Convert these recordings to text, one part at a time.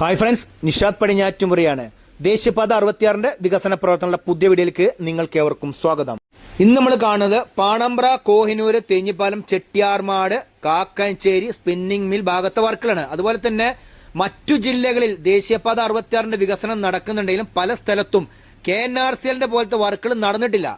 Hi friends Nishad പടിഞ്ഞാറ്റുമുറിയാണ് ദേശീയപാത അറുപത്തിയാറിന്റെ വികസന പ്രവർത്തനങ്ങളുടെ പുതിയ വീഡിയോയിലേക്ക് നിങ്ങൾക്ക് ഏവർക്കും സ്വാഗതം. ഇന്ന് നമ്മൾ കാണുന്നത് പാണമ്പ്ര കോഹിനൂര് തേഞ്ഞിപ്പാലം ചെട്ടിയാർമാട് കാക്കഞ്ചേരി സ്പിന്നിംഗ് മിൽ ഭാഗത്തെ വർക്കുകളാണ് അതുപോലെ തന്നെ മറ്റു ജില്ലകളിൽ ദേശീയപാത അറുപത്തിയാറിന്റെ വികസനം നടക്കുന്നുണ്ടെങ്കിലും പല സ്ഥലത്തും കെ എൻ ആർ സി എല്ലിന്റെ പോലത്തെ വർക്കുകൾ നടന്നിട്ടില്ല.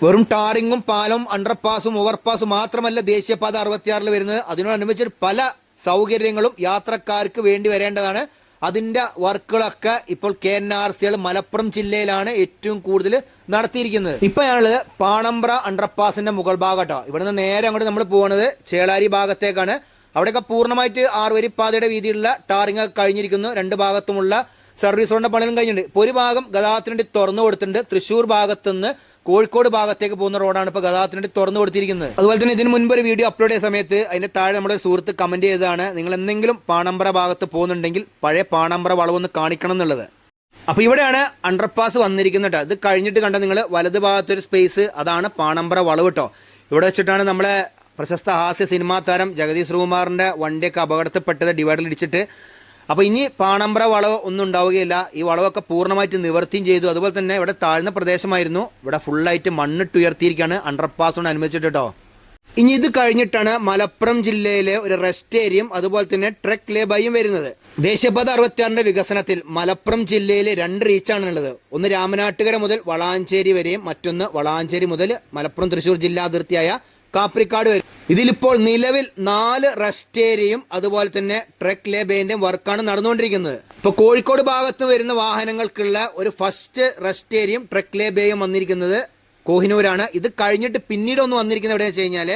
വെറും ടാറിങ്ങും പാലവും അണ്ടർപാസും ഓവർപാസും മാത്രമല്ല ദേശീയപാത അറുപത്തിയാറിൽ വരുന്നത്. അതിനോടനുബന്ധിച്ച് പല സൗകര്യങ്ങളും യാത്രക്കാർക്ക് വേണ്ടി വരേണ്ടതാണ്. അതിന്റെ വർക്കുകളൊക്കെ ഇപ്പോൾ കെ എൻ ആർ സികൾ മലപ്പുറം ജില്ലയിലാണ് ഏറ്റവും കൂടുതൽ നടത്തിയിരിക്കുന്നത്. ഇപ്പം ഞങ്ങൾ പാണമ്പ്ര അണ്ടർപാസിന്റെ മുകൾ ഭാഗട്ടോ. ഇവിടെ നിന്ന് നേരെ അങ്ങോട്ട് നമ്മൾ പോകുന്നത് ചേളാരി ഭാഗത്തേക്കാണ്. അവിടെയൊക്കെ പൂർണമായിട്ട് ആറുവരിപ്പാതയുടെ വീതിയിലുള്ള ടാറിങ് കഴിഞ്ഞിരിക്കുന്നു. രണ്ട് ഭാഗത്തുമുള്ള സർവീസ് റോഡിന്റെ പണികളും കഴിഞ്ഞിട്ടുണ്ട്. ഇപ്പോൾ ഒരു ഭാഗം ഗതാഗതത്തിന് വേണ്ടി തുറന്നു കൊടുത്തിട്ടുണ്ട്. തൃശ്ശൂർ ഭാഗത്തുനിന്ന് കോഴിക്കോട് ഭാഗത്തേക്ക് പോകുന്ന റോഡാണ് ഇപ്പോൾ ഗതാഗതത്തിന് വേണ്ടി തുറന്നു കൊടുത്തിരിക്കുന്നത്. അതുപോലെ തന്നെ ഇതിന് മുൻപ് ഒരു വീഡിയോ അപ്ലോഡ് ചെയ്ത സമയത്ത് അതിന്റെ താഴെ നമ്മുടെ ഒരു സുഹൃത്ത് കമന്റ് ചെയ്തതാണ് നിങ്ങൾ എന്തെങ്കിലും പാണമ്പ്ര ഭാഗത്ത് പോകുന്നുണ്ടെങ്കിൽ പഴയ പാണമ്പ്ര വളവൊന്ന് കാണിക്കണം എന്നുള്ളത്. അപ്പോൾ ഇവിടെയാണ് അണ്ടർപാസ് വന്നിരിക്കുന്നത് കേട്ടോ. ഇത് കഴിഞ്ഞിട്ട് കണ്ട നിങ്ങൾ വലത് ഭാഗത്തൊരു സ്പേസ് അതാണ് പാണമ്പ്ര വളവ് കേട്ടോ. ഇവിടെ വെച്ചിട്ടാണ് നമ്മളെ പ്രശസ്ത ഹാസ്യ സിനിമാ താരം ജഗദീഷ് ശ്രീകുമാറിന്റെ വണ്ടിയൊക്കെ അപകടത്തിൽപ്പെട്ടത് ഡിവൈഡറിൽ ഇടിച്ചിട്ട്. അപ്പോൾ ഇനി പാണമ്പ്ര വളവ് ഒന്നും ഉണ്ടാവുകയില്ല. ഈ വളവൊക്കെ പൂർണമായിട്ട് നിവർത്തിയും ചെയ്തു. അതുപോലെ തന്നെ ഇവിടെ താഴ്ന്ന പ്രദേശമായിരുന്നു. ഇവിടെ ഫുള്ളായിട്ട് മണ്ണിട്ട് ഉയർത്തിയിരിക്കുകയാണ് അണ്ടർപാസ് കൊണ്ട് അനുവദിച്ചിട്ട് കേട്ടോ. ഇനി ഇത് കഴിഞ്ഞിട്ടാണ് മലപ്പുറം ജില്ലയിലെ ഒരു റെസ്റ്റ് ഏരിയയും അതുപോലെ തന്നെ ട്രക്ക് ലേബായും വരുന്നത്. ദേശീയപാത അറുപത്തിയാറിന്റെ വികസനത്തിൽ മലപ്പുറം ജില്ലയിലെ രണ്ട് റീച്ചാണ് ഉള്ളത് ഒന്ന് രാമനാട്ടുകര മുതൽ വളാഞ്ചേരി വരെയും മറ്റൊന്ന് വളാഞ്ചേരി മുതൽ മലപ്പുറം തൃശ്ശൂർ ജില്ലാ അതിർത്തിയായ കാപ്രിക്കാട് വരും. ഇതിലിപ്പോൾ നിലവിൽ നാല് റെസ്റ്റ് ഏരിയയും അതുപോലെ തന്നെ ട്രക്ക് ലേബേന്റെയും വർക്കാണ് നടന്നുകൊണ്ടിരിക്കുന്നത്. ഇപ്പോൾ കോഴിക്കോട് ഭാഗത്ത് വരുന്ന വാഹനങ്ങൾക്കുള്ള ഒരു ഫസ്റ്റ് റെസ്റ്റ് ഏരിയയും ട്രക്ക് ലേബേയും വന്നിരിക്കുന്നത് കോഹിനൂരാണ്. ഇത് കഴിഞ്ഞിട്ട് പിന്നീട് ഒന്ന് വന്നിരിക്കുന്നത് എവിടെയാണെന്ന് വെച്ച് കഴിഞ്ഞാൽ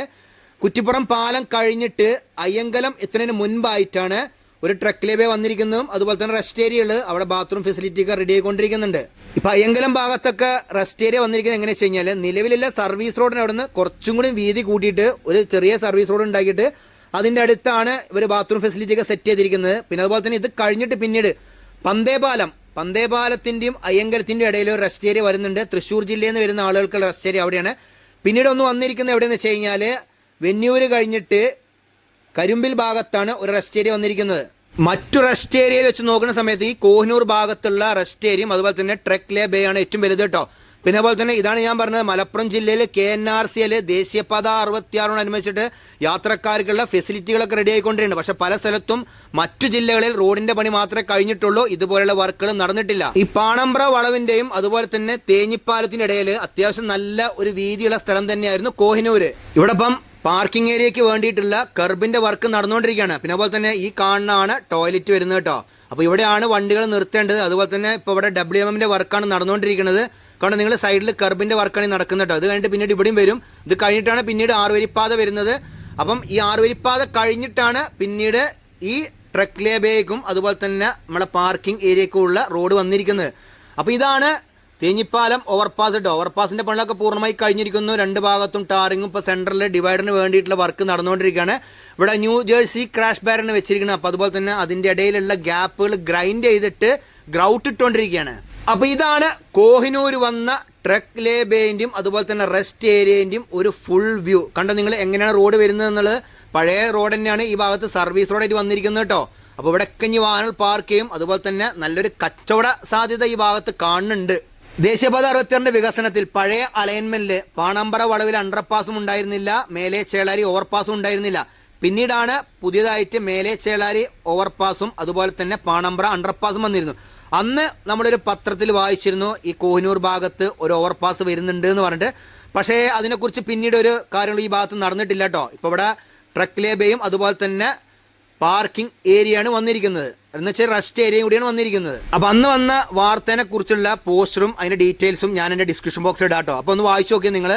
കുറ്റിപ്പുറം പാലം കഴിഞ്ഞിട്ട് അയ്യങ്കലം എത്തുന്നതിന് മുൻപായിട്ടാണ് ഒരു ട്രക്ക് ലേബേ വന്നിരിക്കുന്നതും അതുപോലെ തന്നെ റെസ്റ്റ് ഏരിയകൾ അവിടെ ബാത്റൂം ഫെസിലിറ്റി ഒക്കെ റെഡി ആയിക്കൊണ്ടിരിക്കുന്നുണ്ട്. ഇപ്പം അയ്യങ്കലം ഭാഗത്തൊക്കെ റെസ്റ്റ് ഏരിയ വന്നിരിക്കുന്നത് എങ്ങനെയാ വെച്ച് കഴിഞ്ഞാൽ നിലവിലുള്ള സർവീസ് റോഡിന് അവിടുന്ന് കുറച്ചും കൂടി വീതി കൂട്ടിയിട്ട് ഒരു ചെറിയ സർവീസ് റോഡ് ഉണ്ടാക്കിയിട്ട് അതിന്റെ അടുത്താണ് ഇവർ ബാത്റൂം ഫെസിലിറ്റി ഒക്കെ സെറ്റ് ചെയ്തിരിക്കുന്നത്. പിന്നെ അതുപോലെ തന്നെ ഇത് കഴിഞ്ഞിട്ട് പിന്നീട് പന്തേപാലം. പന്തേപാലത്തിന്റെയും അയ്യങ്കലത്തിന്റെയും ഇടയിൽ ഒരു റെസ്റ്റ് ഏരിയ വരുന്നുണ്ട്. തൃശ്ശൂർ ജില്ലയിൽ നിന്ന് വരുന്ന ആളുകൾക്ക് റെസ്റ്റ് ഏരിയ അവിടെയാണ്. പിന്നീട് ഒന്ന് വന്നിരിക്കുന്നത് എവിടെയെന്ന് വെച്ച് കഴിഞ്ഞാൽ വെന്നൂര് കഴിഞ്ഞിട്ട് കരിമ്പിൽ ഭാഗത്താണ് ഒരു റെസ്റ്റ് ഏരിയ വന്നിരിക്കുന്നത്. മറ്റു റെസ്റ്റ് ഏരിയയിൽ വെച്ച് നോക്കുന്ന സമയത്ത് ഈ കോഹിനൂർ ഭാഗത്തുള്ള റെസ്റ്റ് ഏരിയയും അതുപോലെ തന്നെ ട്രക്ക് ലേ ബേ ആണ് ഏറ്റവും വലുത് കേട്ടോ പിന്നെ അതുപോലെ തന്നെ ഇതാണ് ഞാൻ പറഞ്ഞത് മലപ്പുറം ജില്ലയിലെ K N R C L ദേശീയപാത അറുപത്തിയാറിനോടനുബന്ധിച്ചിട്ട് യാത്രക്കാർക്കുള്ള ഫെസിലിറ്റികളൊക്കെ റെഡി ആയിക്കൊണ്ടിരുന്നു പക്ഷെ പല സ്ഥലത്തും മറ്റു ജില്ലകളിൽ റോഡിന്റെ പണി മാത്രമേ കഴിഞ്ഞിട്ടുള്ളൂ. ഇതുപോലെയുള്ള വർക്കുകൾ നടന്നിട്ടില്ല. ഈ പാണമ്പ്ര വളവിന്റെയും അതുപോലെ തന്നെ തേഞ്ഞിപ്പാലത്തിനിടയിൽ അത്യാവശ്യം നല്ല ഒരു വീതിയുള്ള സ്ഥലം തന്നെയായിരുന്നു കോഹിനൂര്. ഇവിടെ ഇപ്പം പാർക്കിംഗ് ഏരിയയ്ക്ക് വേണ്ടിയിട്ടുള്ള കർബിന്റെ വർക്ക് നടന്നുകൊണ്ടിരിക്കുകയാണ്. പിന്നെ അതുപോലെ തന്നെ ഈ കാണുന്നതാണ് ടോയ്ലറ്റ് വരുന്നത് കേട്ടോ. അപ്പോൾ ഇവിടെയാണ് വണ്ടികൾ നിർത്തേണ്ടത്. അതുപോലെ തന്നെ ഇപ്പോൾ ഇവിടെ ഡബ്ല്യു എം എമ്മിന്റെ വർക്കാണ് നടന്നുകൊണ്ടിരിക്കുന്നത്. കാരണം നിങ്ങൾ സൈഡിൽ കർബിന്റെ വർക്കാണ് നടക്കുന്നത് അത് കഴിഞ്ഞിട്ട് പിന്നീട് ഇവിടെയും വരും. ഇത് കഴിഞ്ഞിട്ടാണ് പിന്നീട് ആറുവരിപ്പാത വരുന്നത്. അപ്പം ഈ ആറുവരിപ്പാത കഴിഞ്ഞിട്ടാണ് പിന്നീട് ഈ ട്രക്ക് ലേബേക്കും അതുപോലെ തന്നെ നമ്മളെ പാർക്കിംഗ് ഏരിയക്കും ഉള്ള റോഡ് വന്നിരിക്കുന്നത്. അപ്പോൾ ഇതാണ് തേഞ്ഞിപ്പാലം ഓവർപാസ് കേട്ടോ ഓവർപാസിന്റെ പണികളൊക്കെ പൂർണമായി കഴിഞ്ഞിരിക്കുന്നു. രണ്ട് ഭാഗത്തും ടാറിങ്ങും ഇപ്പോൾ സെൻട്രലിൽ ഡിവൈഡറിന് വേണ്ടിയിട്ടുള്ള വർക്ക് നടന്നുകൊണ്ടിരിക്കുകയാണ്. ഇവിടെ ന്യൂ ജേഴ്സി ക്രാഷ് ബാരന് വെച്ചിരിക്കുന്നത്. അപ്പോൾ അതുപോലെ തന്നെ അതിന്റെ ഇടയിലുള്ള ഗ്യാപ്പുകൾ ഗ്രൈൻഡ് ചെയ്തിട്ട് ഗ്രൗട്ട് ഇട്ടുകൊണ്ടിരിക്കുകയാണ് അപ്പോൾ ഇതാണ് കോഹിനൂർ വന്ന ട്രക്ക് ലേബേന്റെയും അതുപോലെ തന്നെ റെസ്റ്റ് ഏരിയേന്റെയും ഒരു ഫുൾ വ്യൂ കണ്ടോ നിങ്ങൾ എങ്ങനെയാണ് റോഡ് വരുന്നത് എന്നുള്ളത്? പഴയ റോഡ് തന്നെയാണ് ഈ ഭാഗത്ത് സർവീസ് റോഡായിട്ട് വന്നിരിക്കുന്നത് കേട്ടോ. അപ്പോൾ ഇവിടെ കഞ്ഞി വാഹനങ്ങൾ പാർക്ക് ചെയ്യും. അതുപോലെ തന്നെ നല്ലൊരു കച്ചവട സാധ്യത ഈ ഭാഗത്ത് കാണുന്നുണ്ട്. ദേശീയപാത അറുപത്തിരണ്ട് വികസനത്തിൽ പഴയ അലൈൻമെന്റിൽ പാണമ്പറ വളവിൽ അണ്ടർപാസും ഉണ്ടായിരുന്നില്ല മേലെ ചേളാരി ഓവർപാസും ഉണ്ടായിരുന്നില്ല. പിന്നീടാണ് പുതിയതായിട്ട് മേലെ ചേളാരി ഓവർപാസും അതുപോലെ തന്നെ പാണമ്പ്ര അണ്ടർപാസും വന്നിരുന്നു അന്ന് നമ്മളൊരു പത്രത്തിൽ വായിച്ചിരുന്നു ഈ കോഹിനൂർ ഭാഗത്ത് ഒരു ഓവർപാസ് വരുന്നുണ്ട് എന്ന് പറഞ്ഞിട്ട്. പക്ഷേ അതിനെക്കുറിച്ച് പിന്നീട് ഒരു കാര്യങ്ങൾ ഈ ഭാഗത്ത് നടന്നിട്ടില്ല കേട്ടോ ഇപ്പോൾ ഇവിടെ ട്രക്ക് ലേബയും അതുപോലെ തന്നെ പാർക്കിംഗ് ഏരിയയാണ് വന്നിരിക്കുന്നത്. എന്ന് വെച്ചാൽ റെസ്റ്റ് ഏരിയയും കൂടിയാണ് വന്നിരിക്കുന്നത്. അപ്പോൾ അന്ന് വന്ന വാർത്തേനെ കുറിച്ചുള്ള പോസ്റ്ററും അതിന്റെ ഡീറ്റെയിൽസും ഞാൻ എന്റെ ഡിസ്ക്രിപ്ഷൻ ബോക്സിൽ ഇടാം കേട്ടോ അപ്പോൾ ഒന്ന് വായിച്ചു നോക്കിയാൽ നിങ്ങൾ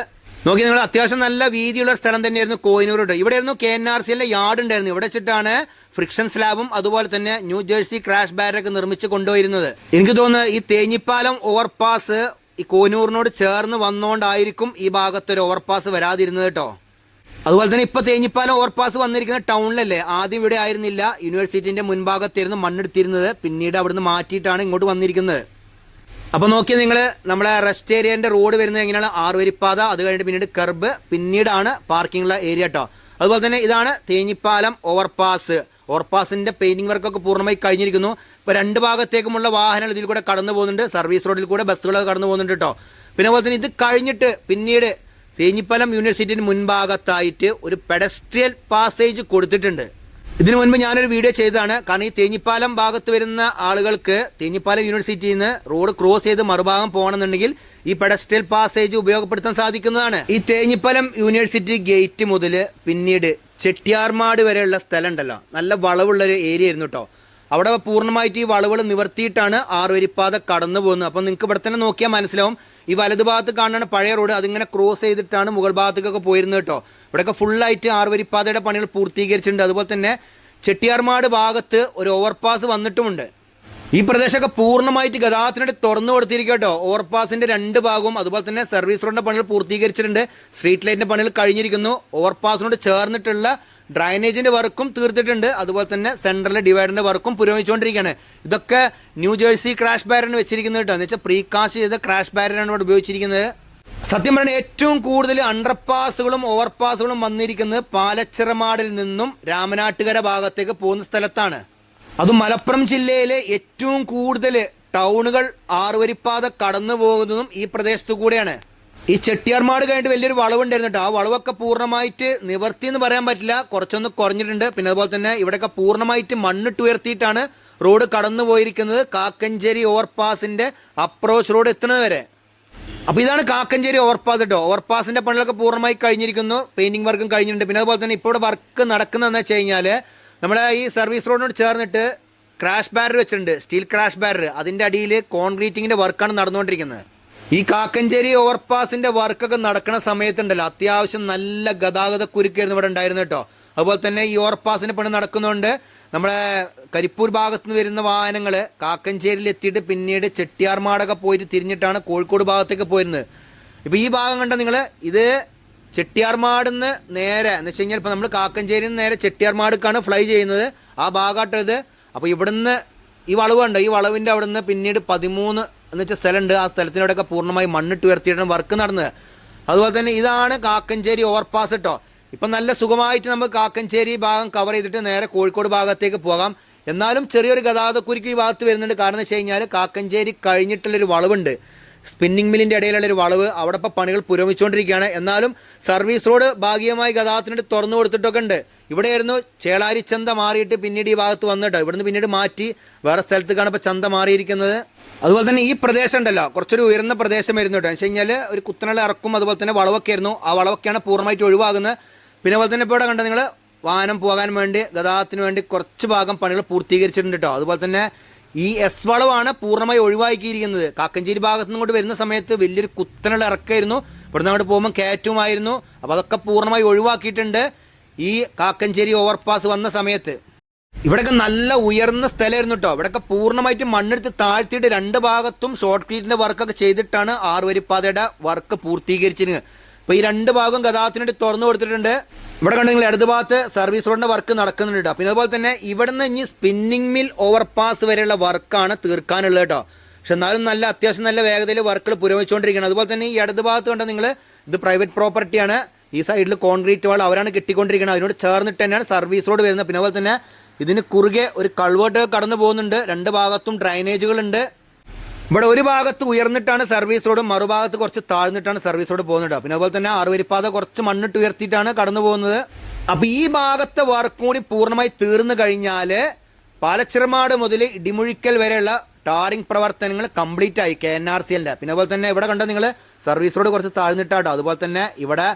നോക്കി നിങ്ങൾ അത്യാവശ്യം നല്ല വീതിയുള്ള സ്ഥലം തന്നെയായിരുന്നു കോയിനൂർ ഇവിടെയായിരുന്നു കെ എൻ ആർ സി എല്ലിന്റെ യാർഡ് ഉണ്ടായിരുന്നു. ഇവിടെ വെച്ചിട്ടാണ് ഫ്രിക്ഷൻ സ്ലാബും അതുപോലെ തന്നെ ന്യൂ ജേഴ്സി ക്രാഷ് ബാരൊക്കെ നിർമ്മിച്ച് കൊണ്ടുപോയിരുന്നത്. എനിക്ക് തോന്നുന്നു ഈ തേഞ്ഞിപ്പാലം ഓവർപാസ് ഈ കോനൂറിനോട് ചേർന്ന് വന്നുകൊണ്ടായിരിക്കും ഈ ഭാഗത്തൊരു ഓവർപാസ് വരാതിരുന്നത് കേട്ടോ. അതുപോലെ തന്നെ ഇപ്പൊ തേഞ്ഞിപ്പാലം ഓവർപാസ് വന്നിരിക്കുന്ന ടൗണിലല്ലേ? ആദ്യം ഇവിടെ ആയിരുന്നില്ല. യൂണിവേഴ്സിറ്റിന്റെ മുൻഭാഗത്തായിരുന്നു മണ്ണെടുത്തിരുന്നത്. പിന്നീട് അവിടുന്ന് മാറ്റിയിട്ടാണ് ഇങ്ങോട്ട് വന്നിരിക്കുന്നത്. അപ്പോൾ നോക്കിയാൽ നിങ്ങൾ നമ്മുടെ റെസ്റ്റ് ഏരിയന്റെ റോഡ് വരുന്നത് എങ്ങനെയാണ്? ആറുവരിപ്പാത അത് കഴിഞ്ഞിട്ട് പിന്നീട് കർബ് പിന്നീടാണ് പാർക്കിംഗുള്ള ഏരിയ കേട്ടോ അതുപോലെ തന്നെ ഇതാണ് തേഞ്ഞിപ്പാലം ഓവർപാസ് ഓവർപാസിന്റെ പെയിന്റിംഗ് വർക്കൊക്കെ പൂർണമായി കഴിഞ്ഞിരിക്കുന്നു. ഇപ്പോൾ രണ്ട് ഭാഗത്തേക്കുമുള്ള വാഹനങ്ങൾ ഇതിൽ കൂടെ കടന്നു പോകുന്നുണ്ട് സർവീസ് റോഡിൽ കൂടെ ബസ്സുകളൊക്കെ കടന്നു പോകുന്നുണ്ട് കേട്ടോ പിന്നെ അതുപോലെ തന്നെ ഇത് കഴിഞ്ഞിട്ട് പിന്നീട് തേഞ്ഞിപ്പലം യൂണിവേഴ്സിറ്റിന് മുൻഭാഗത്തായിട്ട് ഒരു പെഡസ്ട്രിയൽ പാസേജ് കൊടുത്തിട്ടുണ്ട്. ഇതിനു മുൻപ് ഞാനൊരു വീഡിയോ ചെയ്തതാണ്. കാരണം ഈ തേഞ്ഞിപ്പാലം ഭാഗത്ത് വരുന്ന ആളുകൾക്ക് തേഞ്ഞിപ്പാലം യൂണിവേഴ്സിറ്റിയിൽ നിന്ന് റോഡ് ക്രോസ് ചെയ്ത് മറുഭാഗം പോകണമെന്നുണ്ടെങ്കിൽ ഈ പെഡസ്ട്രിയൽ പാസേജ് ഉപയോഗപ്പെടുത്താൻ സാധിക്കുന്നതാണ്. ഈ തേഞ്ഞിപ്പാലം യൂണിവേഴ്സിറ്റി ഗേറ്റ് മുതൽ പിന്നീട് ചെട്ടിയാർമാട് വരെയുള്ള സ്ഥലം ഉണ്ടല്ലോ. നല്ല വളവുള്ളൊരു ഏരിയ ആയിരുന്നു കേട്ടോ അവിടെ പൂർണമായിട്ട് ഈ വളവുകൾ നിവർത്തിയിട്ടാണ് ആറുവരിപ്പാത കടന്നു പോകുന്നത്. അപ്പോൾ നിങ്ങൾക്ക് ഇവിടെ തന്നെ നോക്കിയാൽ മനസ്സിലാവും. ഈ വലതു ഭാഗത്ത് കാണുന്ന പഴയ റോഡ്. അതിങ്ങനെ ക്രോസ് ചെയ്തിട്ടാണ് മുകൾ ഭാഗത്തേക്കൊക്കെ പോയിരുന്നത് കേട്ടോ. ഇവിടെയൊക്കെ ഫുള്ളായിട്ട് ആറുവരിപ്പാതയുടെ പണികൾ പൂർത്തീകരിച്ചിട്ടുണ്ട്. അതുപോലെ തന്നെ ചെട്ടിയാർമാട് ഭാഗത്ത് ഒരു ഓവർപാസ് വന്നിട്ടുമുണ്ട്. ഈ പ്രദേശമൊക്കെ പൂർണമായിട്ട് ഗതാഗതത്തിനായിട്ട് തുറന്നു കൊടുത്തിരിക്കട്ടോ കേട്ടോ. ഓവർപാസിന്റെ രണ്ട് ഭാഗവും അതുപോലെ തന്നെ സർവീസ് റോഡിന്റെ പണികൾ പൂർത്തീകരിച്ചിട്ടുണ്ട്. സ്ട്രീറ്റ് ലൈറ്റിന്റെ പണികൾ കഴിഞ്ഞിരിക്കുന്നു. ഓവർപാസിനോട് ചേർന്നിട്ടുള്ള ഡ്രൈനേജിന്റെ വർക്കും തീർത്തിട്ടുണ്ട്. അതുപോലെ തന്നെ സെൻട്രലിലെ ഡിവൈഡറിന്റെ വർക്കും പുരോഗമിച്ചുകൊണ്ടിരിക്കുകയാണ്. ഇതൊക്കെ ന്യൂ ജേഴ്സി ക്രാഷ് ബാരന് വെച്ചിരിക്കുന്നത് കേട്ടോ. എന്ന് വെച്ചാൽ പ്രീകാസ്റ്റ് ചെയ്ത ക്രാഷ് ബാരനാണ് ഇവിടെ ഉപയോഗിച്ചിരിക്കുന്നത്. സത്യം പറഞ്ഞാൽ ഏറ്റവും കൂടുതൽ അണ്ടർപാസുകളും ഓവർപാസുകളും വന്നിരിക്കുന്നത് പാലച്ചിറമാടിൽ നിന്നും രാമനാട്ടുകര ഭാഗത്തേക്ക് പോകുന്ന സ്ഥലത്താണ്. അതും മലപ്പുറം ജില്ലയിലെ ഏറ്റവും കൂടുതൽ ടൗണുകൾ ആറുവരിപ്പാത കടന്നു പോകുന്നതും ഈ പ്രദേശത്തു കൂടെയാണ്. ഈ ചെട്ടിയാർമാട് കഴിഞ്ഞിട്ട് വലിയൊരു വളവുണ്ടായിരുന്നു കേട്ടോ ആ വളവൊക്കെ പൂർണമായിട്ട് നിവർത്തി എന്ന് പറയാൻ പറ്റില്ല. കുറച്ചൊന്ന് കുറഞ്ഞിട്ടുണ്ട്. പിന്നെ അതുപോലെ തന്നെ ഇവിടെയൊക്കെ പൂർണമായിട്ട് മണ്ണിട്ട് ഉയർത്തിയിട്ടാണ് റോഡ് കടന്നു പോയിരിക്കുന്നത്. കാക്കഞ്ചേരി ഓവർപാസിന്റെ അപ്രോച്ച് റോഡ് എത്തുന്നത് വരെ. അപ്പോൾ ഇതാണ് കാക്കഞ്ചേരി ഓവർപാസ് കേട്ടോ ഓവർപാസിന്റെ പണികളൊക്കെ പൂർണമായി കഴിഞ്ഞിരിക്കുന്നു. പെയിന്റിംഗ് വർക്കും കഴിഞ്ഞിട്ടുണ്ട്. പിന്നെ അതുപോലെ തന്നെ ഇപ്പോൾ ഇവിടെ വർക്ക് നടക്കുന്നതെന്ന് വെച്ച് കഴിഞ്ഞാൽ നമ്മുടെ ഈ സർവീസ് റോഡിനോട് ചേർന്നിട്ട് ക്രാഷ് ബാരർ വെച്ചിട്ടുണ്ട്. സ്റ്റീൽ ക്രാഷ് ബാരർ അതിന്റെ അടിയിൽ കോൺക്രീറ്റിങ്ങിന്റെ വർക്കാണ് നടന്നുകൊണ്ടിരിക്കുന്നത്. ഈ കാക്കഞ്ചേരി ഓവർപാസിന്റെ വർക്കൊക്കെ നടക്കുന്ന സമയത്തുണ്ടല്ലോ അത്യാവശ്യം നല്ല ഗതാഗത കുരുക്കായിരുന്നു ഇവിടെ ഉണ്ടായിരുന്നു കേട്ടോ. അതുപോലെ തന്നെ ഈ ഓവർപാസിന്റെ പണി നടക്കുന്നതുകൊണ്ട് നമ്മളെ കരിപ്പൂർ ഭാഗത്ത് നിന്ന് വരുന്ന വാഹനങ്ങൾ കാക്കഞ്ചേരിയിൽ എത്തിയിട്ട് പിന്നീട് ചെട്ടിയാർമാടൊക്കെ പോയിട്ട് തിരിഞ്ഞിട്ടാണ് കോഴിക്കോട് ഭാഗത്തേക്ക് പോയിരുന്നത്. ഇപ്പോൾ ഈ ഭാഗം കണ്ട നിങ്ങൾ ഇത് ചെട്ടിയാർമാടുന്ന് നേരെ എന്ന് വെച്ച് കഴിഞ്ഞാൽ ഇപ്പോൾ നമ്മൾ കാക്കഞ്ചേരിയിൽ നിന്ന് നേരെ ചെട്ടിയാർമാടുക്കാണ് ഫ്ലൈ ചെയ്യുന്നത്. ആ ഭാഗമായിട്ട് ഇത്. അപ്പോൾ ഇവിടുന്ന് ഈ വളവ് ഉണ്ട് ഈ വളവിന്റെ അവിടുന്ന് പിന്നീട് പതിമൂന്ന് എന്ന് വെച്ചാൽ സ്ഥലമുണ്ട്. ആ സ്ഥലത്തിനോടൊക്കെ പൂർണമായി മണ്ണിട്ട് ഉയർത്തിയിട്ടാണ് വർക്ക് നടന്നത്. അതുപോലെ തന്നെ ഇതാണ് കാക്കഞ്ചേരി ഓവർപാസ് കേട്ടോ ഇപ്പം നല്ല സുഖമായിട്ട് നമുക്ക് കാക്കഞ്ചേരി ഭാഗം കവർ ചെയ്തിട്ട് നേരെ കോഴിക്കോട് ഭാഗത്തേക്ക് പോകാം. എന്നാലും ചെറിയൊരു ഗതാഗതക്കുരുക്ക് ഈ ഭാഗത്ത് വരുന്നുണ്ട്. കാരണം എന്ന് വെച്ച് കഴിഞ്ഞാൽ കാക്കഞ്ചേരി കഴിഞ്ഞിട്ടുള്ളൊരു വളവുണ്ട്. സ്പിന്നിങ് മില്ലിന്റെ ഇടയിലുള്ള ഒരു വളവ് അവിടെ ഇപ്പോൾ പണികൾ പുരോഗമിച്ചുകൊണ്ടിരിക്കുകയാണ്. എന്നാലും സർവീസ് റോഡ് ഭാഗികമായി ഗതാഗതത്തിന് തുറന്നു കൊടുത്തിട്ടൊക്കെ ഉണ്ട്. ഇവിടെയായിരുന്നു ചേളാരി ചന്ത മാറിയിട്ട് പിന്നീട് ഈ ഭാഗത്ത് വന്നിട്ടോ. ഇവിടുന്ന് പിന്നീട് മാറ്റി വേറെ സ്ഥലത്തേക്കാണ് ഇപ്പോൾ ചന്ത മാറിയിരിക്കുന്നത്. അതുപോലെ തന്നെ ഈ പ്രദേശം ഉണ്ടല്ലോ കുറച്ചൊരു ഉയർന്ന പ്രദേശമായിരുന്നു കേട്ടോ. എന്ന് വെച്ച് കഴിഞ്ഞാൽ ഒരു കുത്തനുള്ള ഇറക്കും അതുപോലെ തന്നെ വളവൊക്കെ ആയിരുന്നു. ആ വളവൊക്കെയാണ് പൂർണമായിട്ട് ഒഴിവാകുന്നത്. പിന്നെ അതുപോലെ തന്നെ ഇപ്പോൾ ഇവിടെ കണ്ടത് നിങ്ങൾ വാഹനം പോകാൻ വേണ്ടി ഗതാഗതത്തിന് വേണ്ടി കുറച്ച് ഭാഗം പണികൾ പൂർത്തീകരിച്ചിട്ടുണ്ട് കേട്ടോ. അതുപോലെ തന്നെ ഈ എസ് വളവാണ് പൂർണമായി ഒഴിവാക്കിയിരിക്കുന്നത്. കാക്കഞ്ചേരി ഭാഗത്തു നിന്നുകൊണ്ട് വരുന്ന സമയത്ത് വലിയൊരു കുത്തനുള്ള ഇറക്കായിരുന്നു. ഇവിടുന്ന് അങ്ങോട്ട് പോകുമ്പോൾ കയറ്റുമായിരുന്നു അപ്പോൾ അതൊക്കെ പൂർണമായി ഒഴിവാക്കിയിട്ടുണ്ട്. ഈ കാക്കഞ്ചേരി ഓവർപാസ് വന്ന സമയത്ത്. ഇവിടെയൊക്കെ നല്ല ഉയർന്ന സ്ഥലമായിരുന്നു കേട്ടോ ഇവിടെയൊക്കെ പൂർണമായിട്ട് മണ്ണെടുത്ത് താഴ്ത്തിയിട്ട് രണ്ട് ഭാഗത്തും ഷോർട്ട് ക്രീറ്റിന്റെ വർക്കൊക്കെ ചെയ്തിട്ടാണ് ആറുവരിപ്പാതയുടെ വർക്ക് പൂർത്തീകരിച്ചിരുന്നത്. അപ്പോൾ ഈ രണ്ട് ഭാഗം ഗതാഗതത്തിനായിട്ട് തുറന്നു കൊടുത്തിട്ടുണ്ട്. ഇവിടെ കണ്ടെങ്കിൽ ഇടത് ഭാഗത്ത് സർവീസ് റോഡിന്റെ വർക്ക് നടക്കുന്നുണ്ട് കേട്ടോ പിന്നെ അതുപോലെ തന്നെ ഇവിടുന്ന് ഇനി സ്പിന്നിങ് മിൽ ഓവർപാസ് വരെയുള്ള വർക്കാണ് തീർക്കാനുള്ളത് കേട്ടോ പക്ഷെ എന്നാലും നല്ല അത്യാവശ്യം നല്ല വേഗതയിൽ വർക്കുകൾ പുരോഗമിച്ചുകൊണ്ടിരിക്കുകയാണ്. അതുപോലെ തന്നെ ഈ ഇടത് ഭാഗത്ത് കണ്ടോ നിങ്ങൾ ഇത് പ്രൈവറ്റ് പ്രോപ്പർട്ടിയാണ് ഈ സൈഡിൽ കോൺക്രീറ്റ് വാൾ അവരാണ് കെട്ടിക്കൊണ്ടിരിക്കുന്നത് അതിനോട് ചേർന്നിട്ട് തന്നെയാണ് സർവീസ് റോഡ് വരുന്നത്. പിന്നെ അതുപോലെ തന്നെ ഇതിന് കുറുകെ ഒരു കൾവേർട്ട് കടന്നു പോകുന്നുണ്ട്. രണ്ട് ഭാഗത്തും ഡ്രൈനേജുകളുണ്ട് ഇവിടെ ഒരു ഭാഗത്ത് ഉയർന്നിട്ടാണ് സർവീസ് റോഡ് മറുഭാഗത്ത് കുറച്ച് താഴ്ന്നിട്ടാണ് സർവീസ് റോഡ് പോകുന്നത് പിന്നെ അതുപോലെ തന്നെ ആറുവരിപ്പാത കുറച്ച് മണ്ണിട്ട് ഉയർത്തിയിട്ടാണ് കടന്നു പോകുന്നത്. അപ്പോൾ ഈ ഭാഗത്തെ വർക്ക് കൂടി പൂർണമായി തീർന്നു കഴിഞ്ഞാൽ പാലച്ചിറമാട് മുതൽ ഇടിമുഴിക്കൽ വരെയുള്ള ടാറിംഗ് പ്രവർത്തനങ്ങൾ കംപ്ലീറ്റ് ആയി കെ എൻ ആർ സി എല്ലിന്റെ പിന്നെ അതുപോലെ തന്നെ ഇവിടെ കണ്ട നിങ്ങൾ സർവീസ് റോഡ് കുറച്ച് താഴ്ന്നിട്ടാട്ടോ. അതുപോലെ തന്നെ ഇവിടെ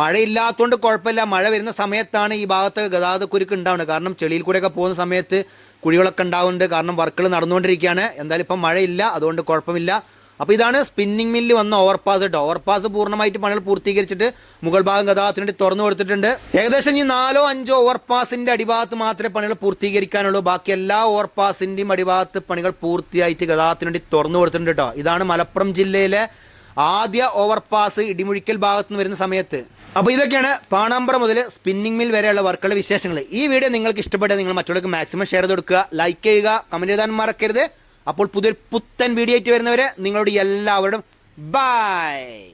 മഴയില്ലാത്തതുകൊണ്ട് കുഴപ്പമില്ല. മഴ വരുന്ന സമയത്താണ് ഈ ഭാഗത്ത് ഗതാഗത കുരുക്ക് ഉണ്ടാവുന്നത്. കാരണം ചെളിയിൽ കൂടെയൊക്കെ പോകുന്ന സമയത്ത് കുഴികളൊക്കെ ഉണ്ടാവുന്നുണ്ട്. കാരണം വർക്കുകൾ നടന്നുകൊണ്ടിരിക്കുകയാണ്. എന്തായാലും ഇപ്പം മഴയില്ല. അതുകൊണ്ട് കുഴപ്പമില്ല. അപ്പോൾ ഇതാണ് സ്പിന്നിങ് മില്ല് വന്ന ഓവർപാസ് കേട്ടോ ഓവർപാസ് പൂർണമായിട്ട് പണികൾ പൂർത്തീകരിച്ചിട്ട് മുകൾ ഭാഗം ഗതാഗതത്തിന് വേണ്ടി തുറന്നു കൊടുത്തിട്ടുണ്ട്. ഏകദേശം ഈ നാലോ അഞ്ചോ ഓവർപാസിന്റെ അടിഭാഗത്ത് മാത്രമേ പണികൾ പൂർത്തീകരിക്കാനുള്ളൂ. ബാക്കി എല്ലാ ഓവർപാസിന്റെയും അടിഭാഗത്ത് പണികൾ പൂർത്തിയായിട്ട് ഗതാഗതത്തിന് വേണ്ടി തുറന്നു കൊടുത്തിട്ടുണ്ട് കേട്ടോ ഇതാണ് മലപ്പുറം ജില്ലയിലെ ആദ്യ ഓവർ പാസ് ഇടിമുഴിക്കൽ ഭാഗത്ത് നിന്ന് വരുന്ന സമയത്ത്. അപ്പോൾ ഇതൊക്കെയാണ് പാണാമ്പറ മുതൽ സ്പിന്നിംഗ് മിൽ വരെയുള്ള വർക്കുകളുടെ വിശേഷങ്ങൾ. ഈ വീഡിയോ നിങ്ങൾക്ക് ഇഷ്ടപ്പെട്ട നിങ്ങൾ മറ്റുള്ളവർക്ക് മാക്സിമം ഷെയർ കൊടുക്കുക ലൈക്ക് ചെയ്യുക കമന്റ് എഴുതാൻ മറക്കരുത്. അപ്പോൾ പുതിയൊരു പുത്തൻ വീഡിയോ ആയിട്ട് വരുന്നവരെ നിങ്ങളോട് എല്ലാവരോടും ബൈ